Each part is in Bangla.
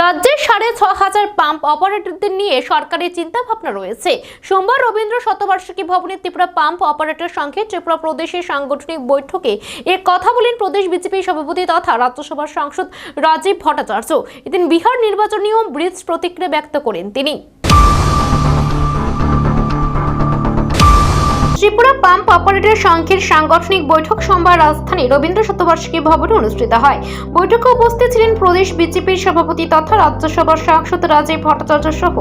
রাজ্যের সাড়ে ছ হাজার পাম্প অপারেটরদের নিয়ে সরকারের চিন্তা ভাবনা রয়েছে। সোমবার রবীন্দ্র শতবার্ষিকী ভবনে ত্রিপুরা পাম্প অপারেটর সংঘে ত্রিপুরা প্রদেশের সাংগঠনিক বৈঠকে এ কথা বলেন প্রদেশ বিজেপি সভাপতি তথা রাজ্যসভার সাংসদ রাজীব ভট্টাচার্য। এদিন বিহার নির্বাচনীয় ব্রিজ প্রতিক্রিয়া ব্যক্ত করেন তিনি। ত্রিপুরা পাম্প অপারেটর সংঘের সাংগঠনিক বৈঠক সোমবার রাজধানী রবীন্দ্র শতবার্ষিকী ভবনে অনুষ্ঠিত হয়। বৈঠকে উপস্থিত ছিলেন প্রদেশ বিজেপির সভাপতি তথা রাজ্যসভার সাংসদ রাজীব ভট্টাচার্য সহ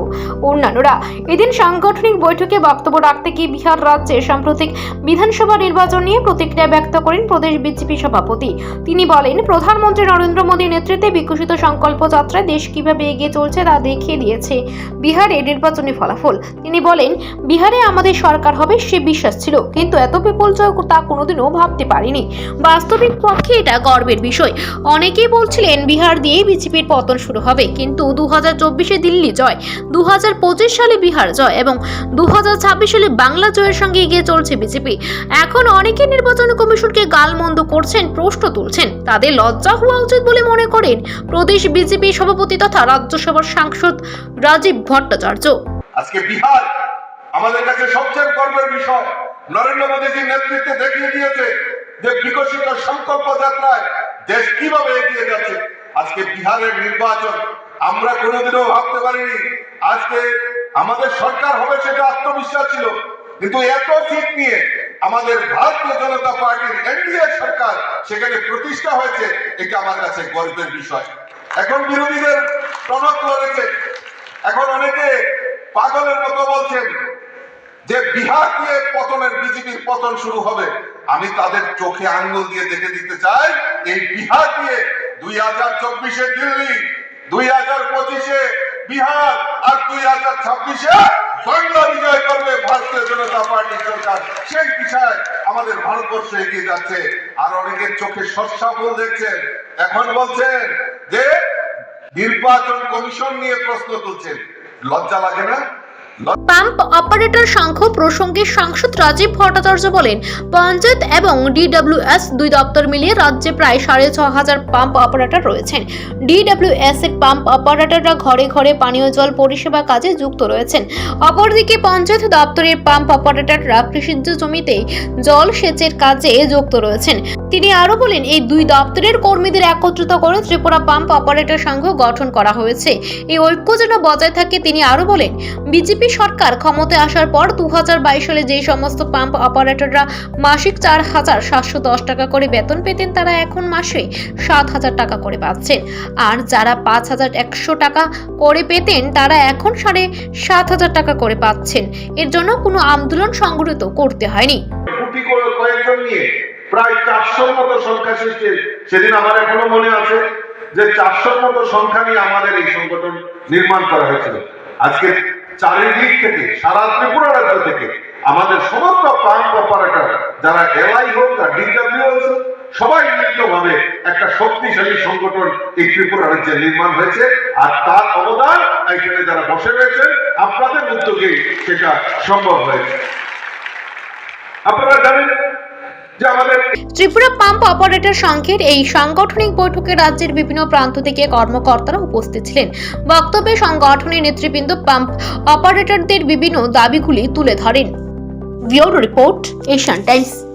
অন্যান্যরা। এদিন সাংগঠনিক বৈঠকে বক্তব্য রাখতে গিয়ে বিহার রাজ্যে সাম্প্রতিক বিধানসভা নির্বাচন নিয়ে প্রতিক্রিয়া ব্যক্ত করেন প্রদেশ বিজেপি সভাপতি। তিনি বলেন, প্রধানমন্ত্রী নরেন্দ্র মোদীর নেতৃত্বে বিকশিত সংকল্প যাত্রায় দেশ কীভাবে এগিয়ে চলছে তা দেখিয়ে দিয়েছে বিহারে নির্বাচনী ফলাফল। তিনি বলেন, বিহারে আমাদের সরকার হবে সে বিশ্বাস। ছিল, কিন্তু এত বিপর্যয় তা কোনোদিনও ভাবতে পারিনি। বাস্তবিক পক্ষে এটা গর্বের বিষয়। অনেকেই বলছিলেন, বিহার দিয়েই বিজেপির পতন শুরু হবে, কিন্তু দু হাজার চব্বিশে দিল্লি জয় দু হাজার পঁচিশ সালে বিহার জয় এবং দু হাজার ছাব্বিশ সালে বাংলা জয়ের সঙ্গে এগিয়ে চলছে বিজেপি। এখন অনেকে নির্বাচন কমিশনকে গালমন্দ করছেন, প্রশ্ন তুলছেন। তাদের লজ্জা হওয়া উচিত বলে মনে করেন প্রদেশ বিজেপি সভাপতি তথা রাজ্যসভার সাংসদ রাজীব ভট্টাচার্য। আজকে বিহার আমাদের কাছে সবচেয়ে গর্বের বিষয়, নরেন্দ্র মোদীজির নেতৃত্বে দেখিয়ে দিয়েছে যে বিকশিত সংকল্প যাত্রায় দেশ কীভাবে এগিয়ে যাচ্ছে আজকে বিহারের নির্বাচন, আমরা কোনোদিনও ভাবতে পারিনি, আজকে আমাদের সরকার হবে সেটা আত্মবিশ্বাস ছিল। কিন্তু এত সিট নিয়ে আমাদের ভারতীয় জনতা পার্টির এনডিএ সরকার সেখানে প্রতিষ্ঠা হয়েছে, এটা আমার কাছে গর্বের বিষয়। এখন বিরোধীদের টনক রয়েছে এখন অনেকে পাগলের মতো বলছেন যে বিহার দিয়ে পতনের, বিজেপির পতন শুরু হবে, আমি তাদের চোখে আঙ্গুল দিয়ে দেখে দিতে চাই, এই বিহার দিয়ে দুই হাজার চব্বিশে দিল্লি, দুই হাজার পঁচিশে বিহার, আর দুই হাজার ছাব্বিশে বাংলা বিজয় করবে ভারতীয় জনতা পার্টি সরকার। সেই বিষয় আমাদের ভারতবর্ষ এগিয়ে যাচ্ছে। আর অনেকের চোখে সস্যাফল দেখছেন, এখন বলছেন যে নির্বাচন কমিশন নিয়ে প্রশ্ন তুলছেন। লজ্জা লাগে না? পাম্প অপারেটর সংঘ প্রসঙ্গে সাংসদ রাজীব ভট্টাচার্য বলেন, পঞ্চায়েত এবং ডিডব্লিউএস দুই দপ্তর মিলিয়ে রাজ্যে প্রায় সাড়ে ছ হাজার পাম্প অপারেটর রয়েছেন। ডিডব্লিউএস এর পাম্প অপারেটররা ঘরে ঘরে পানীয় জল পরিষেবা কাজে যুক্ত রয়েছেন। অপরদিকে পঞ্চায়েত দপ্তরের পাম্প অপারেটররা কৃষিজ জমিতে জল সেচের কাজে যুক্ত রয়েছেন। তিনি আরও বলেন, এই দুই দপ্তরের কর্মীদের একত্রিত করে ত্রিপুরা পাম্প অপারেটর সংঘ গঠন করা হয়েছে। এই ঐক্য যেন বজায় থাকে, তিনি আরও বলেন, বিজেপি সরকার ক্ষমতায় আসার পর দু হাজার বাইশ সালে যে সমস্ত পাম্প অপারেটররা মাসিক চার হাজার সাতশো দশ টাকা করে বেতন পেতেন, তারা এখন মাসে সাত হাজার টাকা করে পাচ্ছেন। আর যারা পাঁচ হাজার একশো টাকা করে পেতেন, তারা এখন সাড়ে সাত হাজার টাকা করে পাচ্ছেন। এর জন্য কোনো আন্দোলন সংগঠিত করতে হয়নি। কয়েকজন নিয়ে প্রায় চারশোর মতো সংখ্যা সৃষ্টি সেদিন আমার এখনও মনে আছে যে চারশোর মতো সংখ্যা নিয়ে আমাদের এই সংগঠন নির্মাণ করা হয়েছিল। আজকে চারিদিক থেকে, সারা ত্রিপুরা রাজ্য থেকে আমাদের সমস্ত পাম্প অপারেটর, যারা এলআই হোক আর ডিডব্লিউ সবাই মিলিতভাবে একটা শক্তিশালী সংগঠন এই ত্রিপুরা রাজ্যে নির্মাণ হয়েছে। আর তার অবদান এখানে যারা বসে রয়েছেন, আপনাদের উদ্যোগেই সেটা সম্ভব হয়েছে। আপনারা জানেন যে আমাদের ত্রিপুরা পাম্প অপারেটর সংঘের এই সাংগঠনিক বৈঠকে রাজ্যের বিভিন্ন প্রান্ত থেকে কর্মকর্তারা উপস্থিত ছিলেন। বক্তব্যে সংগঠনের নেতৃবৃন্দ পাম্প অপারেটরদের বিভিন্ন দাবিগুলি তুলে ধরেন। Bureau report Asian Times.